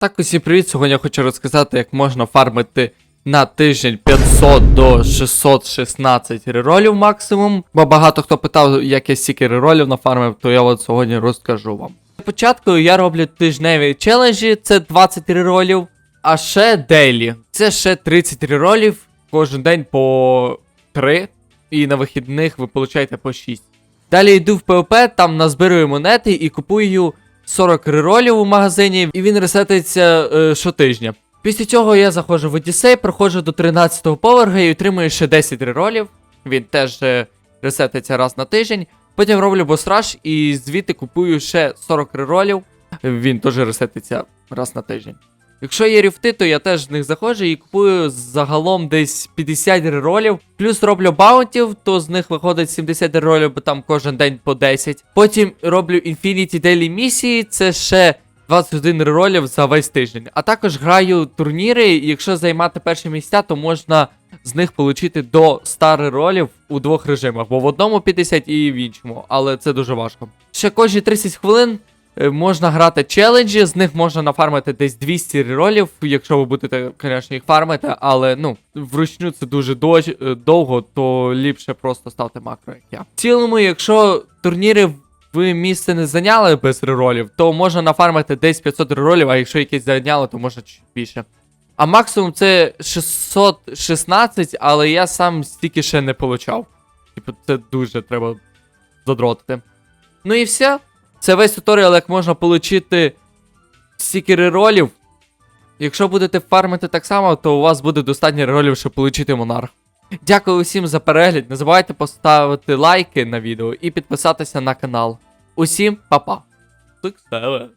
Так, усім привіт! Сьогодні я хочу розказати, як можна фармити на тиждень 500 до 616 реролів максимум. Бо багато хто питав, як я стільки реролів нафармив, то я от сьогодні розкажу вам. Для початку я роблю тижневі челенджі, це 20 реролів, а ще дейлі. Це ще 30 реролів, кожен день по 3, і на вихідних ви получаєте по 6. Далі йду в PvP, там назбирую монети і купую 40 реролів у магазині, і він ресетиться е, щотижня. Після цього я заходжу в Одіссей, проходжу до 13-го поверха і отримую ще 10 реролів. Він теж е, ресетиться раз на тиждень. Потім роблю босраж і звідти купую ще 40 реролів. Він теж ресетиться раз на тиждень. Якщо є ріфти, то я теж в них заходжу і купую загалом десь 50 реролів. Плюс роблю баунтів, то з них виходить 70 реролів, бо там кожен день по 10. Потім роблю Infinity Daily місії, це ще 21 реролів за весь тиждень. А також граю турніри, і якщо займати перші місця, то можна з них отримати до 100 реролів у двох режимах, бо в одному 50 і в іншому, але це дуже важко. Ще кожні 30 хвилин Можна грати челенджі, з них можна нафармити десь 200 реролів, якщо ви будете, звісно, їх фармити, але ну, вручну це дуже е, довго, то ліпше просто ставте макро, як я. В цілому, якщо турніри ви місце не зайняли без реролів, то можна нафармити десь 500 реролів, а якщо якісь зайняли, то можна чуть більше. А максимум це 616, але я сам стільки ще не получав. Типу, це дуже треба задротити. Ну і все. Це весь туторіал, як можна отримати стікери ролів. Якщо будете фармити так само, то у вас буде достатньо реролів, щоб отримати монарх. Дякую усім за перегляд. Не забувайте поставити лайки на відео і підписатися на канал. Усім па-па. Себе.